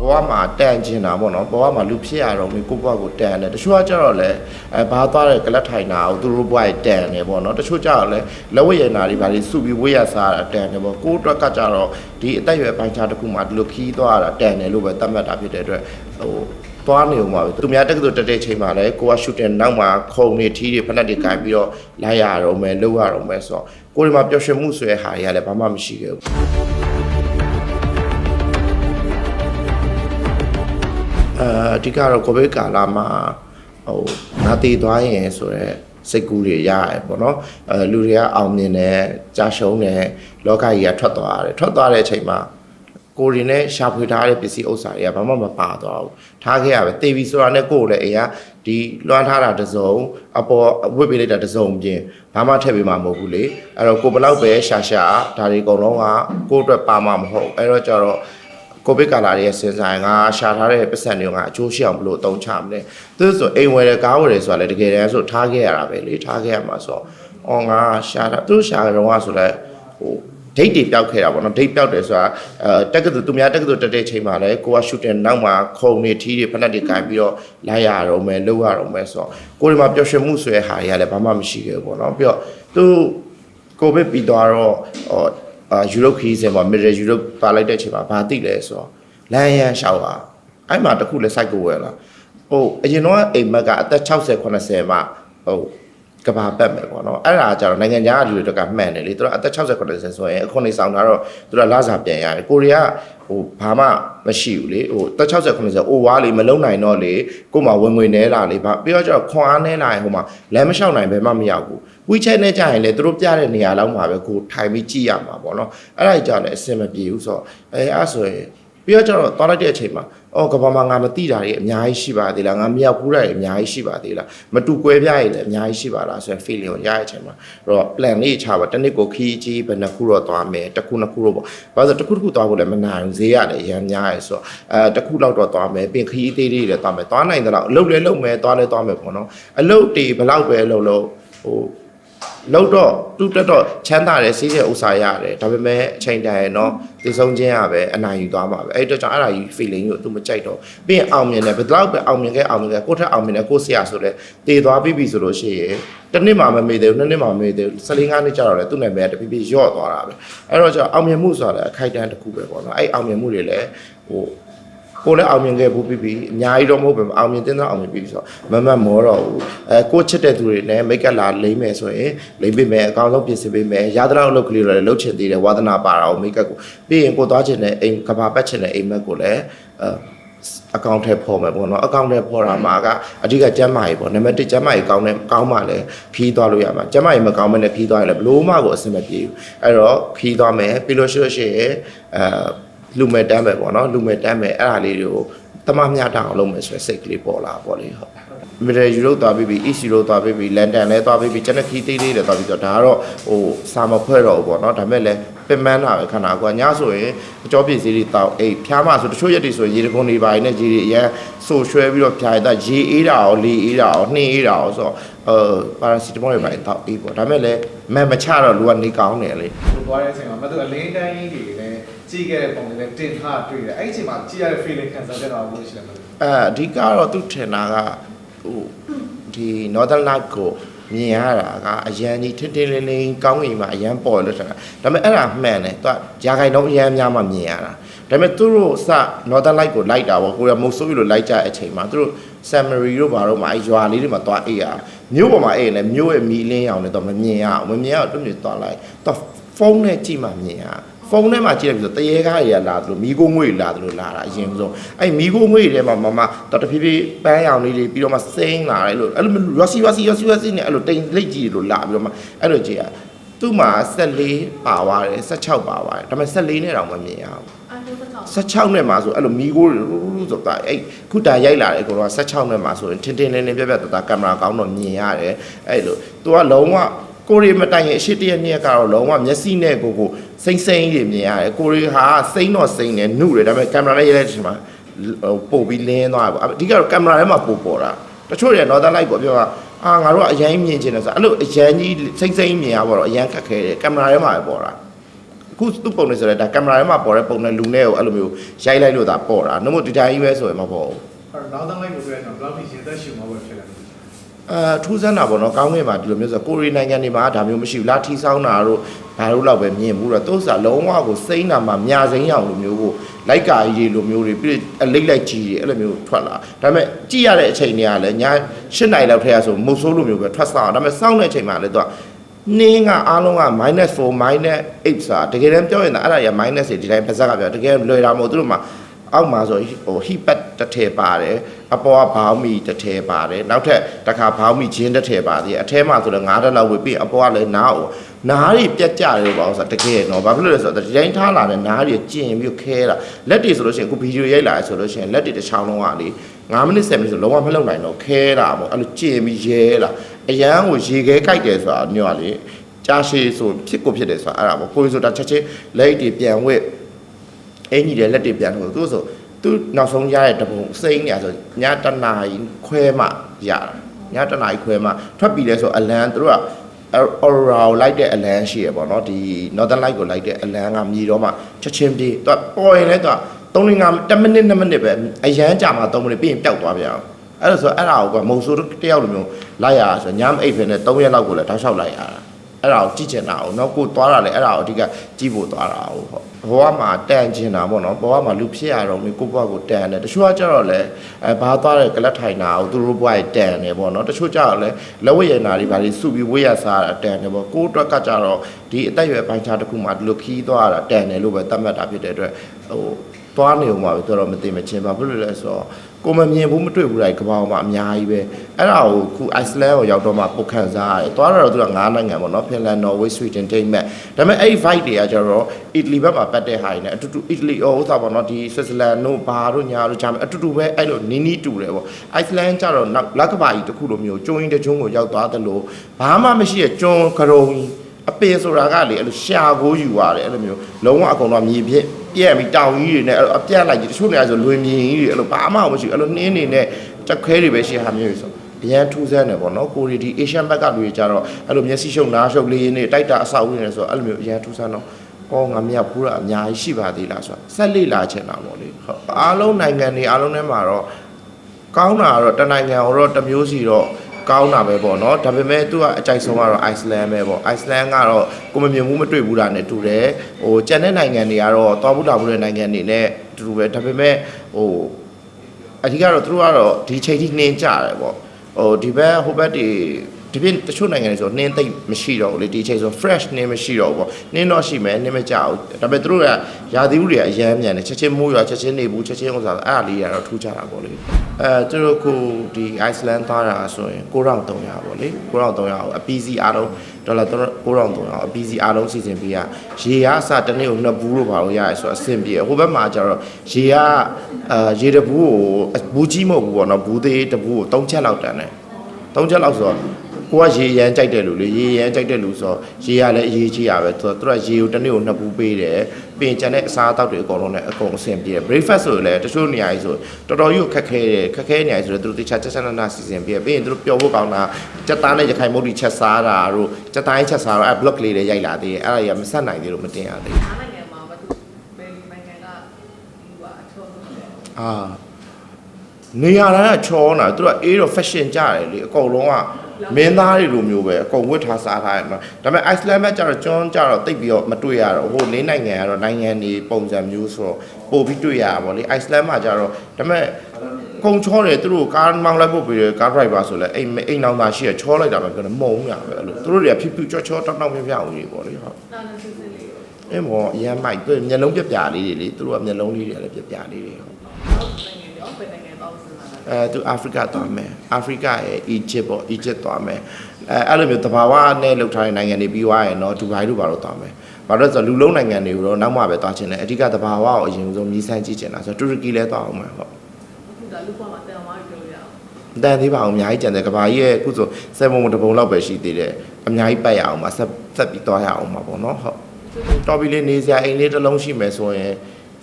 ဘဝမှာတန်ကျင်တာပေါ့နော်ဘဝမှာလူဖြစ်ရတော့မင်းကိုယ့်ဘဝကိုတန်တယ်တချို့ကကြတော့လေအဲဘာသွားတဲ့ကလတ်ထိုင်တာကိုသူတို့ဘဝတန်တယ်ပေါ့နော်တချို့ကြတော့လေလက်ဝဲရနာတွေဘာတွေစုပြီးဝေးရစားတာတန်တယ်ပေါ့ကိုယ့်အတွက်ကကြတော့ဒီအသက်အရွယ်ပိုင်းခြားတစ်ခုမှာဒီလိုခီးသွားတာတန်တယ်လို့ပဲသတ်မှတ်တာဖြစ်တဲ့အတွက်ဟိုသွားနေဦးမှာပဲသူများတက္ကသိုလ်တက်တဲ့ချိန်မှာလည်းကိုကရှူတင်နောက်မှာခုံနေထီးတွေဖက်နှက်တွေကင်ပြီးတော့လိုက်ရတော့မယ်လှုပ်ရတော့မယ်ဆိုတော့ကိုယ်ဒီမှာပျော်ရွှင်မှုဆိုတဲ့ဟာတွေကလည်းဘာမှမရှိခဲ့ဘူး အဲအဓိကတော့ကိုဗစ်ကာလမှာဟိုငါတည်သွားရင်ဆိုတော့စိတ်ကူးတွေရရပေါ့နော်အဲလူတွေကအောင်မြင်တယ်ကြာရှုံးတယ်လောကကြီးကထွက်သွားတယ်ထွက်သွားတဲ့အချိန်မှာကိုရီနဲ့ရှာဖွေထားတဲ့ပစ္စည်းဥစ္စာတွေကဘာမှမပါသွားဘူးထားခဲ့ရပဲတေးပြီဆိုတာနဲ့ကိုယ်လည်းအိမ်ကဒီလွှမ်းထားတာတစ်စုံအပေါ်ဝစ်ပေးလိုက်တာတစ်စုံပြင်ဘာမှထည့်ပေးမှာမဟုတ်ဘူးလေအဲ့တော့ကိုဘလောက်ပဲရှာရှာဒါတွေအကုန်လုံးကကိုယ့်အတွက်ပါမှာမဟုတ်အဲ့တော့ကျတော့ ကိုဗစ်ကာလာရဲ့စဉ်းစားရင်ငါရှာထားတဲ့ပတ်စံတွေကအကျိုးရှိအောင်ဘလို့အသုံးချမလဲသူဆိုအိမ်ဝယ်တဲ့ကားဝယ်တယ်ဆိုတာလေတကယ်တမ်းဆိုထားခဲ့ရတာပဲလေထားခဲ့ရမှာဆိုတော့အော်ငါရှာတာသူရှာတော့ကဆိုတော့ဟိုဒိတ်တွေပျောက်ခဲ့တာပေါ့နော်ဒိတ်ပျောက်တယ်ဆိုတာအဲတက်ကတူသူများတက်ကတူတက်တဲ့ချိန်မှာလည်းကိုကရှူတင်နောက်မှာခုံနေထီးတွေဖက်နှက်တွေကင်ပြီးတော့လိုက်ရတော့မယ်လှုပ်ရတော့မယ်ဆိုတော့ကိုဒီမှာပျော်ရွှင်မှုဆိုတဲ့ဟာတွေကလည်းဘာမှမရှိခဲ့ဘူးပေါ့နော်ပြီးတော့သူကိုဗစ်ပြီးသွားတော့ဟော အာယူရိုခီးစင်မှာမီဒရယူရိုပါလိုက်တဲ့အချိန်မှာဘာသိလဲဆိုတော့လမ်းရန်ရှောက်တာအဲ့မှာတခုလဲ site ကိုဝယ်လာဟိုအရင်တော့အိမ်မက်ကအသက်60 80မှာဟို ကဘာပတ်မယ်ပေါ့နော်အဲ့ဒါကြတော့နိုင်ငံခြားကလူတွေတော့ကမှန်တယ်လေသူတို့အသက်60 80ဆိုရင်အခုနေဆောင်တာတော့သူတို့ကလာစာပြန်ရတယ်ကိုရီးယားဟိုဘာမှမရှိဘူးလေဟိုတက်60 80အိုဝါလေးမလုံနိုင်တော့လေကို့မှာဝင်ငွေနဲလာလေဘာပြီးတော့ကျတော့ခွန်အားနဲလာရင်ဟိုမှာလမ်းမလျှောက်နိုင်ဘဲမှမရောက်ဘူး WeChat နဲ့ကြာရင်လေသူတို့ပြတဲ့နေရာလောက်မှာပဲကိုထိုင်ပြီးကြည့်ရမှာပေါ့နော်အဲ့ဒါကြောင့်လည်းအဆင်မပြေဘူးဆိုတော့အဲအဲ့ဆိုရင် ပြီးတော့ကျတော့သွားလိုက်တဲ့အချိန်မှာအော်ကဘာမှာငါမသိတာတွေအများကြီးရှိပါသေးလားငါမရောက်ဘူးတာတွေအများကြီးရှိပါသေးလားမတူကွဲပြားရည်လည်းအများကြီးရှိပါလားဆိုရင် feeling ကိုရတဲ့အချိန်မှာအဲ့တော့ plan လေးချပါတစ်နှစ်ကိုခီးကြီးဘယ်နှခုတော့သွားမယ်တစ်ခုနှစ်ခုတော့ပေါ့ဘာလို့တစ်ခုတစ်ခုသွားဖို့လည်းမနိုင်ဘူးဈေးရတယ်ရမ်းများရယ်ဆိုတော့အဲတစ်ခုလောက်တော့သွားမယ်ပြင်ခီးသေးလေးတွေသွားမယ်သွားနိုင်တယ်လို့အလုပ်လည်းလုပ်မယ်သွားလည်းသွားမယ်ပေါ့နော်အလုပ်တွေဘယ်လောက်ပဲလုပ်လို့ဟို လောက်တော့တူတက်တော့ချမ်းသာတယ်စီးတဲ့ဥစ္စာရတယ်ဒါပေမဲ့အချိန်တန်ရယ်နော်သိဆုံးခြင်းရပဲအနိုင်ယူသွားမှာပဲအဲ့တော့ကြောင့်အဲ့ဒါကြီး feeling ကိုသူမကြိုက်တော့ပြီးရင်အောင်မြင်တယ်ဘယ်တော့ပဲအောင်မြင်ခဲ့အောင်မြင်ခဲ့ကိုယ့်ထက်အောင်မြင်တယ်ကိုယ့်ဆရာဆိုလဲတည်သွားပြီးပြီဆိုလို့ရှိရင်တစ်နှစ်မှမမေ့သေးဘူးနှစ်နှစ်မှမမေ့သေးဘူး15နှစ်ကြာတော့လေသူ့နာမည်ကတဖြည်းဖြည်းယော့သွားတာပဲအဲ့တော့ကြောင့်အောင်မြင်မှုဆိုတာလည်းအခိုက်အတန့်တစ်ခုပဲပေါ့နော်အဲ့အောင်မြင်မှုတွေလည်းဟို ကိုလည်းအောင်မြင်ခဲ့ဘူးပြီးပြီအများကြီးတော့မဟုတ်ပဲအောင်မြင်တဲ့တော့အောင်မြင်ပြီးပြီဆိုတော့မမတ်မောတော့ဘူးအဲကိုချစ်တဲ့သူတွေနဲ့မိတ်ကပ်လာလိမ့်မယ်ဆိုရင်လိမ့်ပေးမယ်အကောင်းဆုံးပြင်ဆင်ပေးမယ်ရသလောက်အလုပ်ကလေးတွေလည်းလုပ်ချင်သေးတယ်ဝါသနာပါတာကိုမိတ်ကပ်ကိုပြီးရင်ကိုသွားချင်တဲ့အိမ်ကဘာပတ်ချင်တဲ့အိမ်မက်ကိုလည်းအဲအကောင့်ထဲပေါ်မယ်ပေါ့နော်အကောင့်ထဲပေါ်တာမှာကအဓိကကျမ်းမာရေးပေါ့နံပါတ်1ကျမ်းမာရေးကောင်းတဲ့ကောင်းမှလည်းခီးသွားလို့ရမှာကျမ်းမာရေးမကောင်းမနဲ့ခီးသွားရင်လည်းဘလို့မှကိုအဆင်မပြေဘူးအဲ့တော့ခီးသွားမယ်ပြီးလို့ရှိလို့ရှိရင်အဲ လူမဲ့တမ်းပဲပေါ့နော်လူမဲ့တမ်းပဲအဲ့ဒါလေးတွေကိုတမမျှတအောင်လုပ်မယ်ဆိုတဲ့စိတ်ကလေးပေါ်လာပေါ့လေဟုတ်မီဒရယူရိုသွားပြီးပြီ EC ရိုသွားပြီးပြီလန်ဒန်လည်းသွားပြီးပြီကျန်တဲ့ခီးသေးလေးတွေသွားပြီးတော့ဒါကတော့ဟိုစာမဖွဲ့တော့ဘူးပေါ့နော်ဒါပေမဲ့လည်းပင်ပန်းတာပဲခန္ဓာကိုယ်ကညဆိုရင်အကြောပြည့်စည်တွေတောက်အိတ်ဖျားမဆိုတချို့ရက်တွေဆိုရင်ရေတကုံတွေပါနေနဲ့ရေတွေအရန်ဆိုရွှဲပြီးတော့ဖျားရတာရေအေးတာရောလေအေးတာရောနှင်းအေးတာရောဆိုတော့အဲပါရာစီတမောတွေပါတောက်အေးပေါ့ဒါပေမဲ့လည်းမန်မချတော့လူကနေကောင်းတယ်လေဟိုသွားတဲ့အချိန်မှာမတူအလင်းတိုင်းကြီးတွေလည်း ကြည့်ခဲ့တဲ့ပုံတွေလည်းတင်ထားတွေ့တယ်အဲ့ဒီအချိန်မှာကြည့်ရတဲ့ feeling ခံစားချက်တော့ဘယ်လိုရှိလဲမသိဘူးအဲအဓိကတော့သူထင်တာကဟိုဒီ Northern Light ကိုမြင်ရတာကအရန်ကြီးထင်းထင်းလင်းလင်းကောင်းကင်မှာအရန်ပေါ်လို့ထင်တာဒါပေမဲ့အဲ့ဒါမှန်တယ်သူကဂျာခိုင်တော့အရန်များမှမြင်ရတာဒါပေမဲ့သူတို့စ Northern Light ကိုလိုက်တာပေါ့ကိုရမုတ်ဆိုးပြီးလို့လိုက်ကြတဲ့အချိန်မှာသူတို့ summary တို့ဘာတို့မှာအဲရွာလေးတွေမှာသွားအေးရမြို့ပေါ်မှာအေးရင်လည်းမြို့ရဲ့မီးလင်းရောင်နဲ့တော့မမြင်ရအောင်မမြင်ရအောင်တွမြင်သွားလိုက်တော့ဖုန်းနဲ့ကြည့်မှမြင်ရ ဖုန်းထဲမှာကြည့်ရပြီဆိုတရေကားတွေကလာသလိုမီးကိုငွေလာသလိုလာတာအရင်ဆုံးအဲ့မီးကိုငွေတွေထဲမှာမမတော့တဖြည်းဖြည်းပန်းရောင်လေးတွေပြီးတော့မှစိမ့်လာတယ်လို့အဲ့လိုရောစီရောစီရောစီရောစီနဲ့အဲ့လိုတိမ်လိတ်ကြီးလို့လာပြီးတော့မှအဲ့လိုကြည့်ရသူ့မှာ14ပါသွားတယ်16ပါသွားတယ်ဒါပေမဲ့14နဲ့တော့မမြင်ရဘူးအားလုံးကတော့16နဲ့မှာဆိုအဲ့လိုမီးကိုဆိုတာအဲ့ခုတာရိုက်လာတယ်ကိုတော့16နဲ့မှာဆိုရင်ထင်းထင်းလင်းလင်းပြက်ပြက်တတကင်မရာကောင်းတော့မြင်ရတယ်အဲ့လိုသူကလုံးဝ ကိုရီမတိုင်ရင်အရှိတရနေ့ကတော့လုံးဝမျက်စိနဲ့ကိုကိုစိမ့်စိမ့်တွေမြင်ရတယ်ကိုရီဟာစိမ့်တော့စိမ့်တယ်နှုတယ်ဒါပေမဲ့ကင်မရာနဲ့ရိုက်လိုက်တဲ့အချိန်မှာဟိုပို့ပြီးလင်းသွားတယ်ပေါ့အဓိကတော့ကင်မရာထဲမှာပို့ပေါ်တာတချို့တွေ Northern Light ကိုပြောတာအာငါတို့ကအရင်မြင်ချင်တယ်ဆိုအဲ့လိုအရင်ကြီးစိမ့်စိမ့်မြင်ရပါတော့အရင်ခက်ခဲတယ်ကင်မရာထဲမှာပဲပေါ်တာအခုသူ့ပုံနေဆိုတော့ဒါကင်မရာထဲမှာပေါ်တဲ့ပုံနဲ့လူနဲ့ကိုအဲ့လိုမျိုးရိုက်လိုက်လို့ဒါပေါ်တာနှုတ်ဒီတိုင်းပဲဆိုရင်မပေါ်ဘူးအဲ့တော့နောက်တိုင်းလိုက်ကိုပြောရအောင်ဘယ်လောက်ထိရင်သက်ရှင်မှာပဲဖြစ်လာလဲ အာထူးဆန်းတာပေါ့နော်ကောင်းကင်မှာဒီလိုမျိုးဆိုကိုရီနိုင်ငံတွေမှာဒါမျိုးမရှိဘူးလာထီဆောင်းတာတို့ဘာလို့လောက်ပဲမြင်ဘူးတော့သူ့စာလုံးဝကိုစိမ့်တာမှမြာစိမ့်အောင်လိုမျိုးကိုလိုက်ကာကြီးလိုမျိုးတွေပြီးအလိတ်လိုက်ကြီးတွေအဲ့လိုမျိုးထွက်လာဒါပေမဲ့ကြည့်ရတဲ့အချိန်တွေကလည်းည8နိုင်လောက်ထဲရဆိုမုတ်ဆိုးလိုမျိုးပဲထွက်ဆောင်ဒါပေမဲ့စောင်းတဲ့အချိန်မှာလည်းသူကနင်းကအားလုံးက -4 -8 စာတကယ်တမ်းပြောရင်အဲ့ဒါရ minus တွေဒီတိုင်းပါဇက်ကပြောတကယ်လွယ်တာမဟုတ်သူတို့မှာအောက်မှာဆိုဟိုဟိပတ်တစ်ထည်ပါတယ် အပေါ်ကဘောင်းမီတစ်ထည်ပါတယ်နောက်ထပ်တစ်ခါဘောင်းမီချင်းတစ်ထည်ပါသေးတယ်အထဲမှာဆိုတော့9တက်လောက်ဝေပြီးအပေါ်ကလည်းနားကိုနားတွေပြတ်ကြတယ်လို့ပါဆိုတော့တကယ်တော့ဘာဖြစ်လို့လဲဆိုတော့ဒီတိုင်းထားလာတဲ့နားတွေကျင်ပြီးခဲတာလက်တွေဆိုလို့ရှိရင်အခုဗီဒီယိုရိုက်လာဆိုလို့ရှိရင်လက်တွေတစ်ချောင်းလုံးကလေ9မိနစ်10မိနစ်ဆိုလုံးဝမလုံနိုင်တော့ခဲတာပေါ့အဲ့လိုကျင်ပြီးရဲလာအရန်ကိုရေခဲကြိုက်တယ်ဆိုတာညောလေကြာရှည်ဆိုဖြစ်ကိုဖြစ်တယ်ဆိုတာအဲ့ဒါပေါ့ကိုယ်ဆိုတာချက်ချင်းလက်တွေပြန်ဝစ်အင်ကြီးတဲ့လက်တွေပြန်လို့သူဆို သူနောက်ဆုံးရတဲ့တပုံစိမ့်နေဆိုညတနာရီခွဲမှရတာညတနာရီခွဲမှထွက်ပြီလဲဆိုအလန်သူတို့က aura ကိုလိုက်တဲ့အလန်ရှိရပေါ့နော်ဒီ northern light ကိုလိုက်တဲ့အလန်ကမြည်တော့မှချက်ချင်းပြေးသူကပေါ်ရင်လဲသူက3 5 10မိနစ်2မိနစ်ပဲအရန်ကြာမှ3မိနစ်ပြီးရင်ပျောက်သွားပြန်အောင်အဲ့ဒါဆိုအဲ့ဒါကိုကမုံဆိုးတယောက်လိုမျိုးလိုက်ရတာဆိုညမအိပ်ဖင်နဲ့3ရက်လောက်ကိုလည်းတောက်လျှောက်လိုက်ရတာ အဲ့ဒါကိုကြည့်ချင်တာဟုတ်နော်ကိုသွားတာလည်းအဲ့ဒါကိုအဓိကကြည့်ဖို့သွားတာဟုတ်ဘဝမှာတန်ချင်တာပေါ့နော်ဘဝမှာလူဖြစ်ရတော့မျိုးကိုဘဝကိုတန်တယ်တချို့ကကြတော့လေအဲဘာသွားတယ်ကလပ်ထိုင်တာဟုတ်သူတို့ဘဝကြီးတန်တယ်ပေါ့နော်တချို့ကြတော့လေလက်ဝဲရနာတွေဘာတွေစုပြီးဝေးရစားတာတန်တယ်ပေါ့ကိုအတွက်ကကြတော့ဒီအသက်အရွယ်ပိုင်းခြားတစ်ခုမှာဒီလိုခီးသွားတာတန်တယ်လို့ပဲသတ်မှတ်တာဖြစ်တဲ့အတွက်ဟို သွားနေဦးမှာပဲတော်တော်မသိမချင်းပါဘာလို့လဲဆိုတော့ကိုမမြင်ဘူးမတွေ့ဘူးတိုင်ကပောင်းမှာအများကြီးပဲအဲ့ဒါကိုခု Iceland ကိုရောက်တော့မှပုတ်ခန့်စားရတယ်သွားတော့သူက9နိုင်ငံပေါ့နော် Finland Norway Sweden Denmark ဒါပေမဲ့အဲ့ဒီ fight တွေကကျတော့ Italy ဘက်မှာပတ်တဲ့ဟာတွေနဲ့အတူတူ Italy ဩဥစ္စာပေါ့နော်ဒီ Switzerland တို့ဘာတို့ညာတို့ဂျာမန်အတူတူပဲအဲ့လိုနီးနီးတူတယ်ပေါ့ Iceland ကျတော့နောက်လက်ကဘာကြီးတစ်ခုလိုမျိုးကျုံရင်တကျုံကိုရောက်သွားတယ်လို့ဘာမှမရှိတဲ့ကျုံကရုံကြီးအပင်ဆိုတာကလေအဲ့လိုရှာကိုယူရတယ်အဲ့လိုမျိုးလုံးဝအကုန်တော့မြေပြည့် ပြက်ပြီးတောင်ကြီးတွေနဲ့အဲ့လိုအပြက်လိုက်ကြီးတချို့နေရာဆိုလွင်မြင်ကြီးတွေအဲ့လိုဘာမှမရှိဘူးအဲ့လိုနှင်းနေနဲ့တက်ခဲတွေပဲရှိဟာမျိုးဆိုအရန်ထူးဆန်းတယ်ပေါ့နော်ကိုရီဒီ Asian ဘက်ကလူတွေကြတော့အဲ့လိုမျက်စိရှုပ်နားရှုပ်လေးနဲ့တိုက်တာအဆောက်အဦနေဆိုတော့အဲ့လိုမျိုးအရန်ထူးဆန်းတော့ကောငါမြတ်ဖူးတာအများကြီးရှိပါသေးလားဆိုတာဆက်လေ့လာချင်တာပေါ့လေဟုတ်အားလုံးနိုင်ငံတွေအားလုံးထဲမှာတော့ကောင်းတာကတော့တနိုင်ငံတော့တစ်မျိုးစီတော့ ကောင်းတာပဲပေါ့နော်ဒါပေမဲ့သူကအကြိုက်ဆုံးကတော့ Iceland ပဲပေါ့ Iceland ကတော့ကိုမမြင်ဘူးမတွေ့ဘူးတာနဲ့တူတယ်ဟိုကျန်တဲ့နိုင်ငံတွေကတော့သွားဘူးလာဘူးတဲ့နိုင်ငံတွေနဲ့တူပဲဒါပေမဲ့ဟိုအဓိကတော့သူတို့ကတော့ဒီချိန်ထိနှင်းကြတယ်ပေါ့ဟိုဒီဘက်ဟိုဘက်တွေ ဒီပြင်တချို့နိုင်ငံတွေဆိုနှင်းသိမ့်မရှိတော့ဘူးလေဒီချိန်ဆို fresh နှင်းမရှိတော့ဘူးပေါ့နှင်းတော့ရှိမယ်နှင်းမကြဘူးဒါပေမဲ့သူတို့ကရာသီဥတွေကအရမ်းမြန်တယ်ချက်ချင်းမိုးရွာချက်ချင်းနေဘူးချက်ချင်းဥစားအဲ့ဒါလေးရတော့ထူးခြားတာပေါ့လေအဲသူတို့ခုဒီ Iceland သွားတာဆိုရင်9300ပေါ့လေ9300အပီစီအားလုံးဒေါ်လာ9300အပီစီအားလုံးစီစဉ်ပေးရရေအားအစတစ်နေ့ကိုနှစ်ဘူးလို့ပါလို့ရတယ်ဆိုတော့အဆင်ပြေဟိုဘက်မှာကျတော့ရေကအာရေတဘူးကိုဘူးကြီးမဟုတ်ဘူးပေါ့နော်ဘူးသေးတဘူးကို3ချက်လောက်တန်တယ်သုံးချက်လောက်ဆိုတော့ ကိုကရေရမ်းကြိုက်တဲ့လူလေရေရမ်းကြိုက်တဲ့လူဆိုတော့ရေရလည်းအရေးကြီးရပဲသူကသူကရေကိုတစ်နေ့ကိုနှစ်ပူးပေးတယ်ပြင်ကျန်တဲ့အစားအသောက်တွေအကုန်လုံးလည်းအကုန်အဆင်ပြေတယ် breakfast ဆိုလည်းတချို့နေရာကြီးဆိုတော်တော်ကြီးကိုခက်ခဲတယ်ခက်ခဲနေရာကြီးဆိုတော့သူတို့တခြားချက်ချက်နာနာစီစဉ်ပြီးပြီးရင်သူတို့ပျော်ဖို့ကောင်းတာစက်သားနဲ့ရခိုင်မုတ်တီချက်စားတာတို့စက်သားချင်းချက်စားတော့အဲ block လေးတွေရိုက်လာသေးတယ်အဲ့ဒါကြီးကမဆက်နိုင်သေးလို့မတင်ရသေးဘူးအားနိုင်ငံမှာဘာလို့ဘယ်နိုင်ငံကဒီပါအချောဆုံးလဲအာနေရာတိုင်းကချောနေတာသူကအေးတော့ fashion ကြတယ်လေအကုန်လုံးက မင်းသားတွေလိုမျိုးပဲအကုန်ဝတ်ထားစားထားရမှာဒါပေမဲ့ Iceland ဘက်ကျတော့ကျွန်းကျတော့တိတ်ပြီးတော့မတွေ့ရတော့ဟိုလေးနိုင်ငံကတော့နိုင်ငံတွေပုံစံမျိုးဆိုတော့ပို့ပြီးတွေ့ရတာဗောလေ Iceland မှာကျတော့ဒါပေမဲ့ကုံချောတယ်သူတို့ကားမောင်းလိုက်ဖို့ပြီးကား driver ဆိုလဲအိမ်အိမ်နောင်သားရှိရချောလိုက်တာပဲပြောတယ်မုံရပဲအဲ့လိုသူတို့တွေကဖြူဖြူချောချောတောက်တောက်မြပြအောင်ကြီးဗောလေဟုတ်နာနာစစ်စစ်လေးရောအဲ့မော်အရမ်းမိုက်သူမျက်လုံးပြပြလေးတွေလေသူတို့ကမျက်လုံးလေးတွေလည်းပြပြလေးတွေဟုတ် အဲသူအာဖရိကသွားမယ်အာဖရိကရဲ့အီဂျစ်ပေါ့အီဂျစ်သွားမယ်အဲအဲ့လိုမျိုးတဘာဝနဲ့လှုပ်ထားတဲ့နိုင်ငံတွေပြီးသွားရင်တော့ဒူဘိုင်တို့ဘာလို့သွားမယ်ဘာလို့လဲဆိုတော့လူလုံးနိုင်ငံတွေကိုတော့နောက်မှပဲသွားချင်တယ်အဓိကတဘာဝကိုအရင်ဆုံးမြည်ဆန်းကြည့်ချင်တာဆိုတော့တူရကီလည်းသွားအောင်မယ်ဟုတ်အခုကလူ့ဘဝမှာတန်သွားပြောရအောင်အတန်သေးပါအောင်အများကြီးကြံတယ်ကဘာကြီးရဲ့အခုဆိုစက်မုံတပုံလောက်ပဲရှိသေးတယ်အများကြီးပတ်ရအောင်ပါဆက်ဆက်ပြီးသွားရအောင်ပါပေါ့နော်ဟုတ်တော်ပြီလေးနေစရာအိမ်လေးတစ်လုံးရှိမယ်ဆိုရင်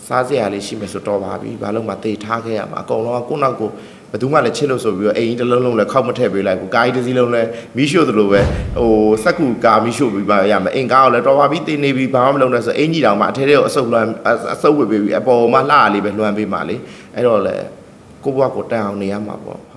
စားစရာလေးရှိမယ်ဆိုတော့ပါပြီဘာလို့မှတေထားခဲ့ရမှာအကုန်လုံးကကိုယ့်နောက်ကိုဘယ်သူမှလည်းချစ်လို့ဆိုပြီးတော့အိမ်ကြီးတစ်လုံးလုံးလည်းခောက်မထည့်ပေးလိုက်ဘူးကားကြီးတစ်စီးလုံးလည်းမီးရှို့သလိုပဲဟိုစက်ကူကာမီးရှို့ပြီးပါရမယ်အိမ်ကားကိုလည်းတော်ပါပြီးတင်းနေပြီးဘာမှမလုပ်နဲ့ဆိုအင်ကြီးတောင်မှအထဲထဲကိုအဆုပ်လွှမ်းအဆုပ်ဝစ်ပေးပြီးအပေါ်မှာလှရလေးပဲလွှမ်းပေးမှလေအဲ့တော့လေကိုဘွားကိုတန်အောင်နေရမှာပေါ့ဟုတ်